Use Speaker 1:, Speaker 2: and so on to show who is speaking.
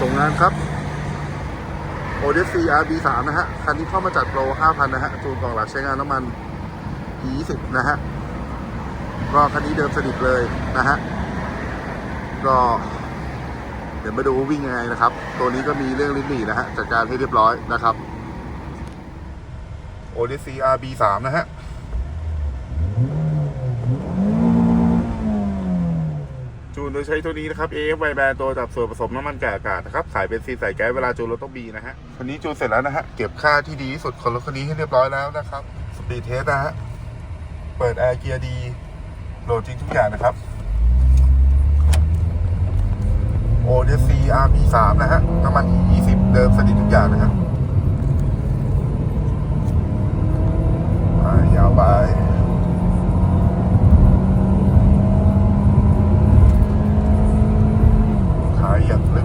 Speaker 1: ส่งงานครับโอเดซี RB3 นะฮะ คันนี้เข้ามาจัดโปร5,000นนะฮะจูนกล่องหลักใช้งานน้ำมัน E20 นะฮะก็คันนี้เดิมสนิทเลยนะฮะ ก็ เดี๋ยวมาดูวิ่งยังไงนะครับ ตัวนี้ก็มีเรื่องลิ้นหนีนะฮะ จัดการให้เรียบร้อยนะครับโอเดซี RB3 นะฮะ จูนโดยใช้ตัวนี้นะครับ AF ไวแบนตัวจับส่วนผสมน้ำมันแก่อากาศนะครับขายเป็นซีนใสแก๊สเวลาจูนรถต้องบีนะฮะคันนี้จูนเสร็จแล้วนะฮะ เก็บค่าที่ดีที่สุดของรถคันนี้ให้เรียบร้อยแล้วนะครับ สปีดเทสนะฮะ เปิดแอร์เกียร์ดี โหลดจริงทุกอย่างนะครับโอเดซี RB3 นะฮะ น้ำมัน E20 เดิมสนิททุกอย่างนะฮะยาวไป Yeah.